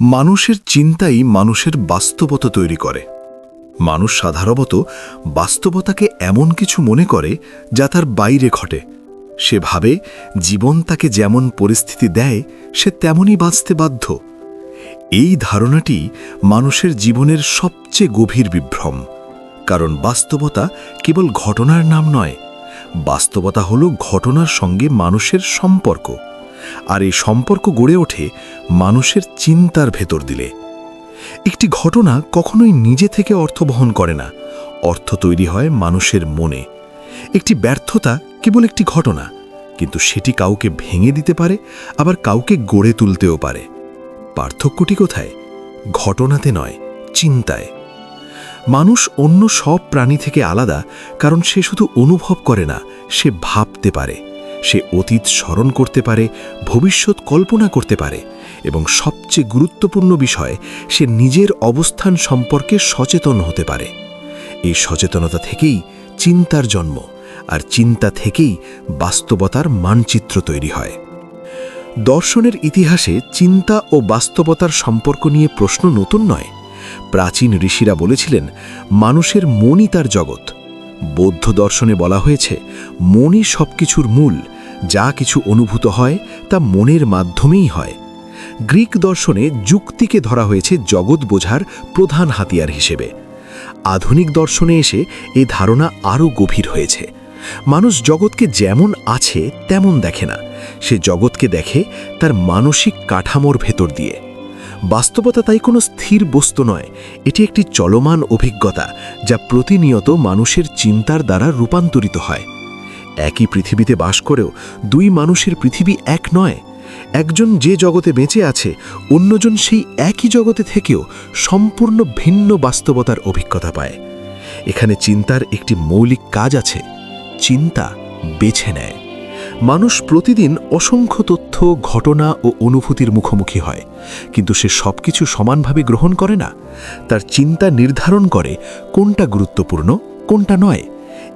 মানুষের চিন্তাই মানুষের বাস্তবতা তৈরি করে। মানুষ সাধারণত বাস্তবতাকে এমন কিছু মনে করে যা তার বাইরে ঘটে। সে ভাবে জীবন তাকে যেমন পরিস্থিতি দেয়, সে তেমনই বাঁচতে বাধ্য। এই ধারণাটি মানুষের জীবনের সবচেয়ে গভীর বিভ্রম। কারণ বাস্তবতা কেবল ঘটনার নাম নয়, বাস্তবতা হল ঘটনার সঙ্গে মানুষের সম্পর্ক। আর এই সম্পর্ক গড়ে ওঠে মানুষের চিন্তার ভেতর দিলে। একটি ঘটনা কখনোই নিজে থেকে অর্থ বহন করে না। অর্থ তৈরি হয় মানুষের মনে। একটি ব্যর্থতা কেবল একটি ঘটনা, কিন্তু সেটি কাউকে ভেঙে দিতে পারে, আবার কাউকে গড়ে তুলতেও পারে। পার্থক্যটি কোথায়? ঘটনাতে নয়, চিন্তায়। মানুষ অন্য সব প্রাণী থেকে আলাদা, কারণ সে শুধু অনুভব করে না, সে ভাবতে পারে। সে অতীত স্মরণ করতে পারে, ভবিষ্যৎ কল্পনা করতে পারে এবং সবচেয়ে গুরুত্বপূর্ণ বিষয়, সে নিজের অবস্থান সম্পর্কে সচেতন হতে পারে। এই সচেতনতা থেকেই চিন্তার জন্ম আর চিন্তা থেকেই বাস্তবতার মানচিত্র তৈরি হয়। দর্শনের ইতিহাসে চিন্তা ও বাস্তবতার সম্পর্ক নিয়ে প্রশ্ন নতুন নয়। প্রাচীন ঋষিরা বলেছিলেন, মানুষের মনই তার জগৎ। বৌদ্ধ দর্শনে বলা হয়েছে, মনই সবকিছুর মূল। যা কিছু অনুভূত হয় তা মনের মাধ্যমেই হয়। গ্রিক দর্শনে যুক্তিকে ধরা হয়েছে জগৎ বোঝার প্রধান হাতিয়ার হিসেবে। আধুনিক দর্শনে এসে এ ধারণা আরও গভীর হয়েছে। মানুষ জগৎকে যেমন আছে, তেমন দেখে না। সে জগৎকে দেখে তার মানসিক কাঠামোর ভেতর দিয়ে। বাস্তবতা তাই কোনো স্থির বস্তু নয়, এটি একটি চলমান অভিজ্ঞতা যা প্রতিনিয়ত মানুষের চিন্তার দ্বারা রূপান্তরিত হয়। একই পৃথিবীতে বাস করেও দুই মানুষের পৃথিবী এক নয়। একজন যে জগতে বেঁচে আছে, অন্যজন সেই একই জগতে থেকেও সম্পূর্ণ ভিন্ন বাস্তবতার অভিজ্ঞতা পায়। এখানে চিন্তার একটি মৌলিক কাজ আছে, চিন্তা বেছে নেয়। মানুষ প্রতিদিন অসংখ্য তথ্য, ঘটনা ও অনুভূতির মুখোমুখি হয়, কিন্তু সে সবকিছু সমানভাবে গ্রহণ করে না। তার চিন্তা নির্ধারণ করে কোনটা গুরুত্বপূর্ণ, কোনটা নয়।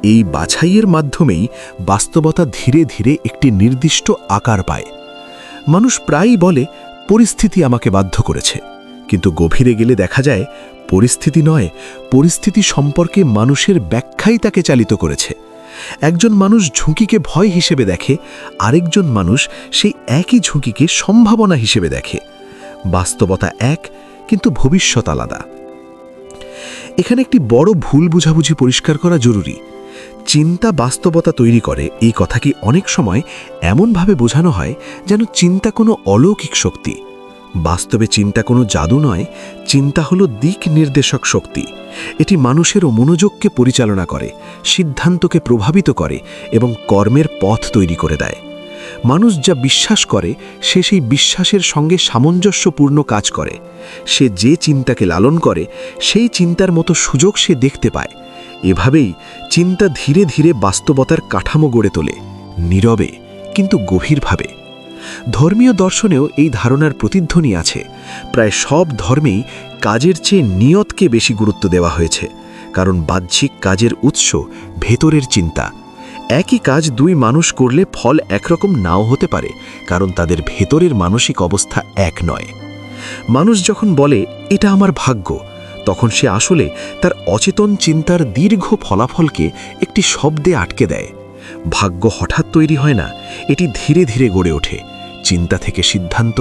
এই বাছাইয়ের মাধ্যমেই বাস্তবতা ধীরে ধীরে একটি নির্দিষ্ট আকার পায়। মানুষ প্রায়ই বলে, পরিস্থিতি আমাকে বাধ্য করেছে। কিন্তু গভীরে গেলে দেখা যায়, পরিস্থিতি নয়, পরিস্থিতি সম্পর্কে মানুষের ব্যাখ্যাই তাকে চালিত করেছে। একজন মানুষ ঝুঁকিকে ভয় হিসেবে দেখে, আরেকজন মানুষ সেই একই ঝুঁকিকে সম্ভাবনা হিসেবে দেখে। বাস্তবতা এক, কিন্তু ভবিষ্যৎ আলাদা। এখানে একটি বড় ভুল বুঝাবুঝি পরিষ্কার করা জরুরি। চিন্তা বাস্তবতা তৈরি করে, এই কথা কি অনেক সময় এমনভাবে বোঝানো হয় যেন চিন্তা কোনো অলৌকিক শক্তি। বাস্তবে চিন্তা কোনো জাদু নয়, চিন্তা হলো দিক নির্দেশক শক্তি। এটি মানুষের মনোযোগকে পরিচালনা করে, সিদ্ধান্তকে প্রভাবিত করে এবং কর্মের পথ তৈরি করে দেয়। মানুষ যা বিশ্বাস করে, সে সেই বিশ্বাসের সঙ্গে সামঞ্জস্যপূর্ণ কাজ করে। সে যে চিন্তাকে লালন করে, সেই চিন্তার মতো সুযোগ সে দেখতে পায়। এভাবেই চিন্তা ধীরে ধীরে বাস্তবতার কাঠামো গড়ে তোলে, নীরবে কিন্তু গভীরভাবে। ধর্মীয় দর্শনেও এই ধারণার প্রতিধ্বনি আছে। প্রায় সব ধর্মেই কাজের চেয়ে নিয়তকে বেশি গুরুত্ব দেওয়া হয়েছে, কারণ বাহ্যিক কাজের উৎস ভেতরের চিন্তা। একই কাজ দুই মানুষ করলে ফল একরকম নাও হতে পারে, কারণ তাদের ভেতরের মানসিক অবস্থা এক নয়। মানুষ যখন বলে, এটা আমার ভাগ্য তখন সে আসলে তার অচেতন চিন্তার দীর্ঘ ফলাফলকে একটি শব্দে আটকে দেয়। ভাগ্য হঠাৎ তৈরি হয় না, এটি ধীরে ধীরে গড়ে ওঠে। চিন্তা থেকে সিদ্ধান্ত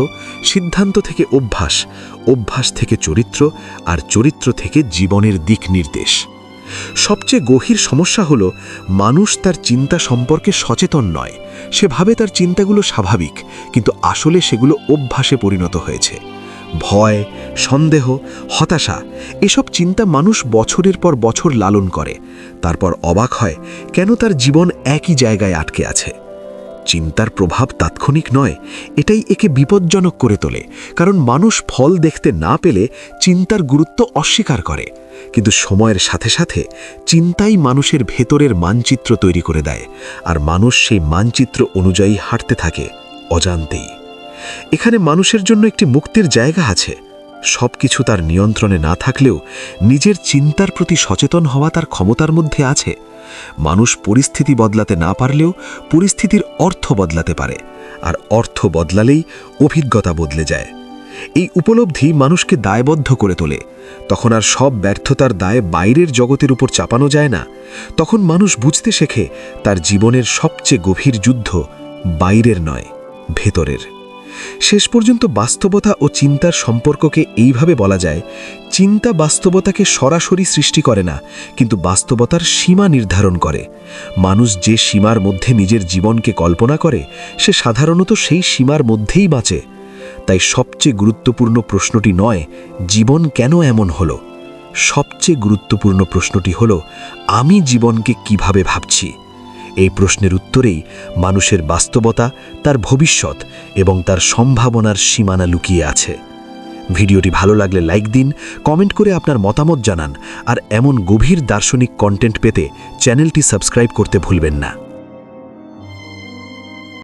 সিদ্ধান্ত থেকে অভ্যাস অভ্যাস থেকে চরিত্র আর চরিত্র থেকে জীবনের দিক নির্দেশ। সবচেয়ে গভীর সমস্যা হল, মানুষ তার চিন্তা সম্পর্কে সচেতন নয়। সে ভাবে তার চিন্তাগুলো স্বাভাবিক, কিন্তু আসলে সেগুলো অভ্যাসে পরিণত হয়েছে। ভয়, সন্দেহ, হতাশা, এসব চিন্তা মানুষ বছরের পর বছর লালন করে। তারপর অবাক হয়, কেন তার জীবন একই জায়গায় আটকে আছে? চিন্তার প্রভাব তাৎক্ষণিক নয়, এটাই একে বিপজ্জনক করে তোলে। কারণ মানুষ ফল দেখতে না পেলে চিন্তার গুরুত্ব অস্বীকার করে। কিন্তু সময়ের সাথে সাথে চিন্তাই মানুষের ভেতরের মানচিত্র তৈরি করে দেয়। আর মানুষ সেই মানচিত্র অনুযায়ী হাঁটতে থাকে, অজান্তেই। এখানে মানুষের জন্য একটি মুক্তির জায়গা আছে। সব কিছু তার নিয়ন্ত্রণে না থাকলেও নিজের চিন্তার প্রতি সচেতন হওয়া তার ক্ষমতার মধ্যে আছে। মানুষ পরিস্থিতি বদলাতে না পারলেও পরিস্থিতির অর্থ বদলাতে পারে, আর অর্থ বদলালেই অভিজ্ঞতা বদলে যায়। এই উপলব্ধি মানুষকে দায়বদ্ধ করে তোলে। তখন আর সব ব্যর্থতার দায় বাইরের জগতের উপর চাপানো যায় না। তখন মানুষ বুঝতে শেখে, তার জীবনের সবচেয়ে গভীর যুদ্ধ বাইরের নয়, ভেতরের। শেষ পর্যন্ত বাস্তবতা ও চিন্তার সম্পর্ককে এইভাবে বলা যায়, চিন্তা বাস্তবতাকে সরাসরি সৃষ্টি করে না, কিন্তু বাস্তবতার সীমা নির্ধারণ করে। মানুষ যে সীমার মধ্যে নিজের জীবনকে কল্পনা করে, সে সাধারণত সেই সীমার মধ্যেই বাঁচে। তাই সবচেয়ে গুরুত্বপূর্ণ প্রশ্নটি নয়, জীবন কেন এমন হলো? সবচেয়ে গুরুত্বপূর্ণ প্রশ্নটি হল, আমি জীবনকে কীভাবে ভাবছি? এই প্রশ্নের উত্তরেই মানুষের বাস্তবতা, তার ভবিষ্যৎ এবং তার সম্ভাবনার সীমানা লুকিয়ে আছে। ভিডিওটি ভালো লাগলে লাইক দিন, কমেন্ট করে আপনার মতামত জানান, আর এমন গভীর দার্শনিক কন্টেন্ট পেতে চ্যানেলটি সাবস্ক্রাইব করতে ভুলবেন না।